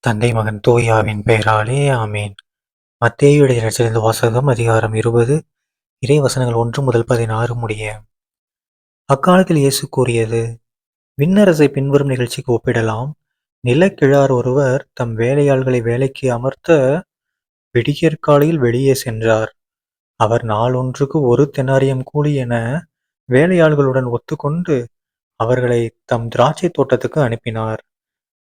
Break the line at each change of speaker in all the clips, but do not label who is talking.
தந்தை மகன் தூயாவின் பெயராலே ஆமேன். மத்தேயுடைய எழுதின வாசகம் அதிகாரம் இருபது இறை வசனங்கள் ஒன்று முதல் பதினாறு முடிய. அக்காலத்தில் இயேசு கூறியது விண்ணரசை பின்வரும் நிகழ்ச்சிக்கு ஒப்பிடலாம். நிலக்கிழார் ஒருவர் தம் வேலையாள்களை வேலைக்கு அமர்த்த விடியற்காலையில் வெளியே சென்றார். அவர் நாளொன்றுக்கு ஒரு தெனாரியம் கூலி என வேலையாள்களுடன் ஒத்துக்கொண்டு அவர்களை தம் திராட்சை தோட்டத்துக்கு அனுப்பினார்.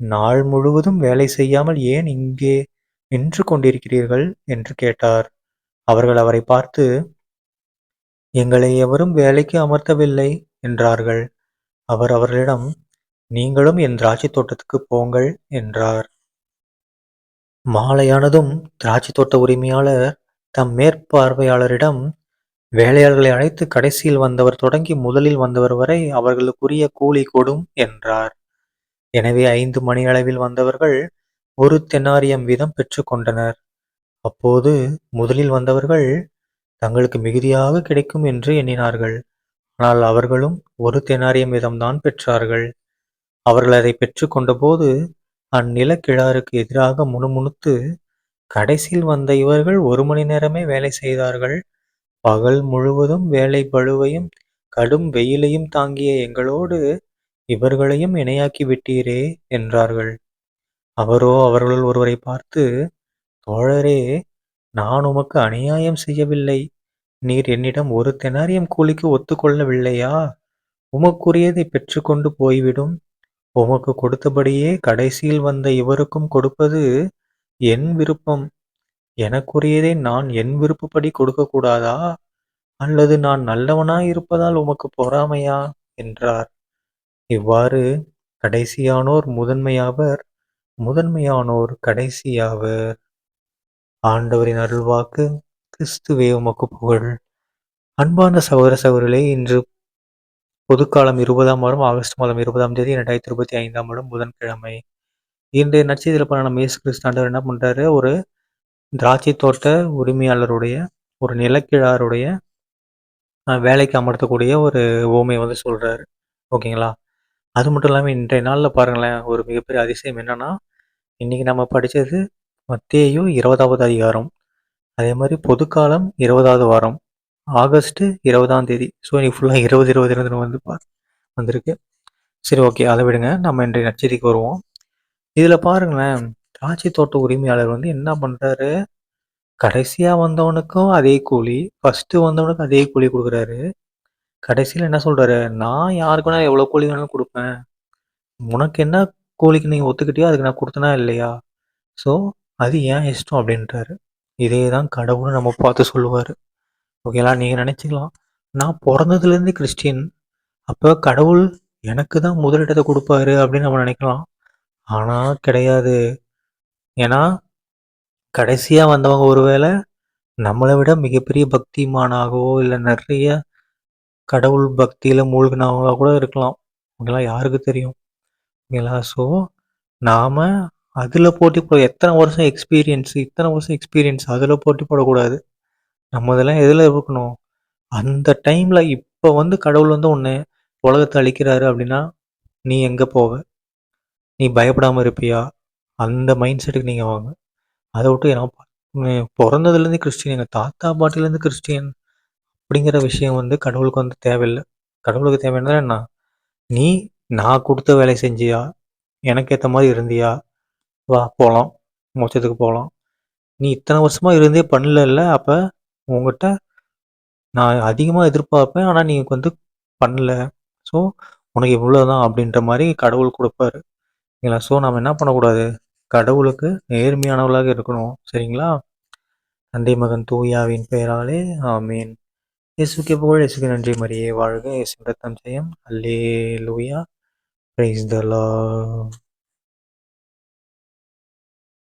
நாள் முழுவதும் வேலை செய்யாமல் ஏன் இங்கே நின்று கொண்டிருக்கிறீர்கள்? என்று கேட்டார். அவர்கள் அவரை பார்த்து எங்களை எவரும் வேலைக்கு அமர்த்தவில்லை என்றார்கள். அவர் அவர்களிடம் நீங்களும் என் திராட்சை தோட்டத்துக்கு போங்கள் என்றார். மாலையானதும் திராட்சை தோட்ட உரிமையாளர் தம் மேற்பார்வையாளரிடம் வேலையாளர்களை அழைத்து கடைசியில் வந்தவர் தொடங்கி முதலில் வந்தவர் வரை அவர்களுக்குரிய கூலி கொடும் என்றார். எனவே ஐந்து மணி அளவில் வந்தவர்கள் ஒரு தென்னாரியம் வீதம் பெற்றுக்கொண்டனர் அப்போது முதலில் வந்தவர்கள் தங்களுக்கு மிகுதியாக கிடைக்கும் என்று எண்ணினார்கள். ஆனால் அவர்களும் ஒரு தெனாரியம் வீதம்தான் பெற்றார்கள். அவர்கள் அதை பெற்றுக்கொண்டபோது அந்நிலக்கிழாருக்கு எதிராக முணுமுணுத்து கடைசியில் வந்த இவர்கள் ஒரு மணி நேரமே வேலை செய்தார்கள். பகல் முழுவதும் வேலை பழுவையும் கடும் வெயிலையும் தாங்கிய எங்களோடு இவர்களையும் இணையாக்கி விட்டீரே என்றார்கள். அவரோ அவர்களுள் ஒருவரை பார்த்து தோழரே நான் உமக்கு அநியாயம் செய்யவில்லை. நீர் என்னிடம் ஒரு தெனாரியம் கூலிக்கு ஒத்துக்கொள்ளவில்லையா? உமக்குரியதை பெற்றுக்கொண்டு போய்விடும். உமக்கு கொடுத்தபடியே கடைசியில் வந்த இவருக்கும் கொடுப்பது என் விருப்பம். எனக்குரியதை நான் என் விருப்பப்படி கொடுக்கக்கூடாதா? அல்லது நான் நல்லவனாய் இருப்பதால் உமக்கு பொறாமையா? என்றார். இவ்வாறு கடைசியானோர் முதன்மையாவர் முதன்மையானோர் கடைசியாவர். ஆண்டவரின் அருள்வாக்கு கிறிஸ்துவே உமக்கு புகழ். அன்பான சகோதர சகோதரிகளே இன்று பொதுக்காலம் இருபதாம் வாரம் ஆகஸ்ட் மாதம் இருபதாம் தேதி ரெண்டாயிரத்தி இருபத்தி ஐந்தாம் வருடம் புதன்கிழமை. இன்றைய நட்சத்திர பண்ண மேசு கிறிஸ்தாண்டவர் என்ன பண்ணுறாரு ஒரு திராட்சை தோட்ட உரிமையாளருடைய ஒரு நிலக்கிழாருடைய வேலைக்கு அமர்த்தக்கூடிய ஒரு ஓமையை வந்து சொல்கிறாரு ஓகேங்களா? அது மட்டும் இல்லாமல் இன்றைய நாளில் பாருங்களேன் ஒரு மிகப்பெரிய அதிசயம் என்னென்னா இன்றைக்கி நம்ம படித்தது மத்தேயும் இருபதாவது அதிகாரம் அதே மாதிரி பொதுக்காலம் இருபதாவது வாரம் ஆகஸ்ட்டு இருபதாம் தேதி. ஸோ இன்னைக்கு ஃபுல்லாக இருபது இருபது இருபது வந்து பா வந்திருக்கு. சரி ஓகே அதை விடுங்க. நம்ம இன்றைய நட்சத்திரிக்கு வருவோம். இதில் பாருங்களேன் திராட்சை தோட்ட உரிமையாளர் வந்து என்ன பண்ணுறாரு கடைசியாக வந்தவனுக்கும் அதே கூலி ஃபஸ்ட்டு வந்தவனுக்கும் அதே கூலி கொடுக்குறாரு. கடைசியில் என்ன சொல்கிறாரு நான் யாருக்கு வேணால் எவ்வளோ கூலி வேணாலும் கொடுப்பேன். உனக்கு என்ன கூலிக்கு நீங்கள் ஒத்துக்கிட்டியோ அதுக்கு நான் கொடுத்தனா இல்லையா? ஸோ அது ஏன் இஷ்டம் அப்படின்றாரு. இதே தான் கடவுளும் நம்ம பார்த்து சொல்லுவார். ஓகேங்களா நீங்கள் நினச்சிக்கலாம். நான் பிறந்ததுலேருந்து கிறிஸ்டின் அப்போ கடவுள் எனக்கு தான் முதலிடத்தை கொடுப்பாரு அப்படின்னு நம்ம நினைக்கலாம். ஆனால் கிடையாது. ஏன்னா கடைசியாக வந்தவங்க ஒருவேளை நம்மளை விட மிகப்பெரிய பக்திமானாகவோ இல்லை நிறைய கடவுள் பக்தியில் மூழ்கினவங்களா கூட இருக்கலாம். ஓகேங்களா யாருக்கு தெரியும்? ஓகேங்களா ஸோ நாம் அதில் போட்டி போட எத்தனை வருஷம் எக்ஸ்பீரியன்ஸ் இத்தனை வருஷம் எக்ஸ்பீரியன்ஸ் அதில் போட்டி போடக்கூடாது. நம்ம இதெல்லாம் எதில் இருக்கணும்? அந்த டைமில் இப்போ வந்து கடவுள் வந்து ஒன்று உலகத்தை அழிக்கிறாரு அப்படின்னா நீ எங்கே போவ? நீ பயப்படாமல் இருப்பியா? அந்த மைண்ட் செட்டுக்கு நீங்கள் வாங்க. அதை விட்டு ஏன்னா பிறந்ததுலேருந்து கிறிஸ்டின் எங்கள் தாத்தா பாட்டிலேருந்து கிறிஸ்டின் அப்படிங்கிற விஷயம் வந்து கடவுளுக்கு வந்து தேவையில்லை. கடவுளுக்கு தேவையானது என்ன? நீ நான் கொடுத்த வேலை செஞ்சியா? எனக்கு ஏற்ற மாதிரி இருந்தியா? வா போகலாம் மோச்சத்துக்கு போகலாம் நீ இத்தனை வருஷமாக இருந்தே பண்ணல அப்போ உங்ககிட்ட நான் அதிகமாக எதிர்பார்ப்பேன் ஆனால் நீ வந்து பண்ணல. ஸோ உனக்கு இவ்வளோ தான் அப்படின்ற மாதிரி கடவுள் கொடுப்பாரு. சரிங்களா ஸோ நம்ம என்ன பண்ணக்கூடாது? கடவுளுக்கு நேர்மையானவர்களாக இருக்கணும். சரிங்களா? தந்தை மகன் தூயாவின் பெயராலே ஆமீன். இயேசுக்கு புகழ் இயேசுக்கு நன்றி மரியே. வாழ்க இயேசு ரத்தம் ஜெயம். அல்லே லூயா பிரைஸ் த லா